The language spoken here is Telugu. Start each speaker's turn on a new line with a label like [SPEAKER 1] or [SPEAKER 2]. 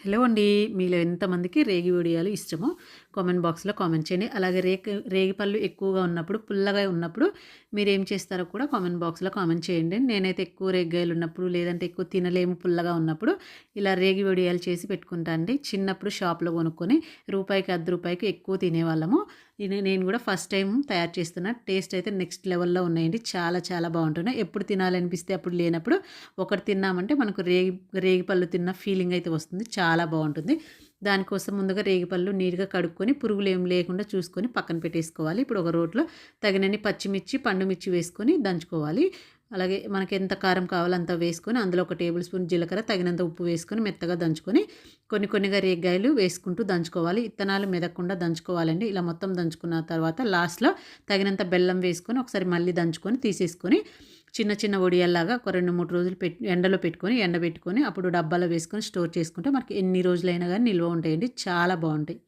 [SPEAKER 1] హలో అండి మీలో ఎంతమందికి రేగి వడియాలు ఇష్టమో కామెంట్ బాక్స్లో కామెంట్ చేయండి. అలాగే రేగి రేగి పళ్ళు ఎక్కువగా ఉన్నప్పుడు పుల్లగా ఉన్నప్పుడు మీరు ఏం చేస్తారో కూడా కామెంట్ బాక్స్లో కామెంట్ చేయండి. నేనైతే ఎక్కువ రేగిగాయలు ఉన్నప్పుడు లేదంటే ఎక్కువ తినలేము పుల్లగా ఉన్నప్పుడు ఇలా రేగి వడియాలు చేసి పెట్టుకుంటా అండి. చిన్నప్పుడు షాప్లో కొనుక్కొని రూపాయికి అర్ధ రూపాయికి ఎక్కువ తినేవాళ్ళము. నేను కూడా ఫస్ట్ టైం తయారు చేస్తున్నా. టేస్ట్ అయితే నెక్స్ట్ లెవెల్లో ఉన్నాయండి. చాలా చాలా బాగుంటున్నాయి. ఎప్పుడు తినాలనిపిస్తే అప్పుడు లేనప్పుడు ఒకటి తిన్నామంటే మనకు రేగి రేగి పళ్ళు తిన్న ఫీలింగ్ అయితే వస్తుంది. చాలా చాలా బాగుంటుంది. దానికోసం ముందుగా రేగిపళ్ళు నీట్గా కడుక్కొని పురుగులు ఏం లేకుండా చూసుకొని పక్కన పెట్టేసుకోవాలి. ఇప్పుడు ఒక రోట్లో తగినన్ని పచ్చిమిర్చి పండుమిర్చి వేసుకొని దంచుకోవాలి. అలాగే మనకి ఎంత కారం కావాలో అంత వేసుకొని అందులో ఒక టేబుల్ స్పూన్ జీలకర్ర తగినంత ఉప్పు వేసుకొని మెత్తగా దంచుకొని కొన్ని కొన్నిగా రేగ్గాయలు వేసుకుంటూ దంచుకోవాలి. ఇత్తనాలు మెదకుండా దంచుకోవాలండి. ఇలా మొత్తం దంచుకున్న తర్వాత లాస్ట్లో తగినంత బెల్లం వేసుకొని ఒకసారి మళ్ళీ దంచుకొని తీసేసుకొని చిన్న చిన్న ఒడియాల్లాగా ఒక రెండు మూడు రోజులు పెట్టి ఎండలో పెట్టుకొని ఎండబెట్టుకొని అప్పుడు డబ్బాలో వేసుకొని స్టోర్ చేసుకుంటే మనకి ఎన్ని రోజులైనా కానీ నిల్వ ఉంటాయండి. చాలా బాగుంటాయి.